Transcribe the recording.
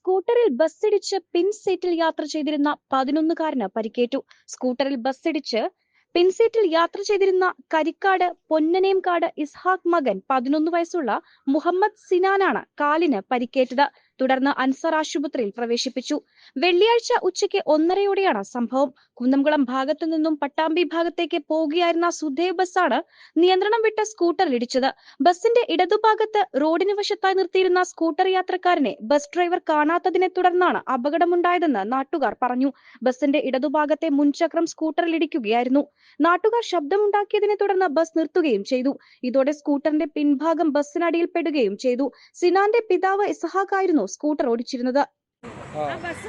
സ്കൂട്ടറിൽ ബസ്സിടിച്ച് പിൻ സീറ്റിൽ യാത്ര ചെയ്തിരുന്ന പതിനൊന്നുകാരന് പരിക്കേറ്റു. സ്കൂട്ടറിൽ ബസ്സിടിച്ച് പിൻസീറ്റിൽ യാത്ര ചെയ്തിരുന്ന കരിക്കാട് പൊന്നനേംകാട് ഇസ്ഹാഖ് മകൻ പതിനൊന്ന് വയസ്സുള്ള മുഹമ്മദ് സിനാനാണ് കാലിന് പരിക്കേറ്റത്. തുടർന്ന് അൻസർ ആശുപത്രിയിൽ പ്രവേശിപ്പിച്ചു. വെള്ളിയാഴ്ച ഉച്ചയ്ക്ക് ഒന്നരയോടെയാണ് സംഭവം. കുന്നംകുളം ഭാഗത്തു നിന്നും പട്ടാമ്പി ഭാഗത്തേക്ക് പോകുകയായിരുന്ന സുധേവ് ബസ്സാണ് നിയന്ത്രണം വിട്ട സ്കൂട്ടർ ഇടിച്ചത്. ബസിന്റെ ഇടതുഭാഗത്ത് റോഡിന് വശത്തായി നിർത്തിയിരുന്ന സ്കൂട്ടർ യാത്രക്കാരനെ ബസ് ഡ്രൈവർ കാണാത്തതിനെ തുടർന്നാണ് അപകടമുണ്ടായതെന്ന് നാട്ടുകാർ പറഞ്ഞു. ബസിന്റെ ഇടതുഭാഗത്തെ മുൻചക്രം സ്കൂട്ടറിൽ ഇടിക്കുകയായിരുന്നു. നാട്ടുകാർ ശബ്ദമുണ്ടാക്കിയതിനെ തുടർന്ന് ബസ് നിർത്തുകയും ചെയ്തു. ഇതോടെ സ്കൂട്ടറിന്റെ പിൻഭാഗം ബസ്സിനടിയിൽപ്പെടുകയും ചെയ്തു. സിനാന്റെ പിതാവ് ഇസഹാഖ് ആയിരുന്നു സ്കൂട്ടർ ഓടിച്ചിരുന്നത്. ആ. ആ ബസ്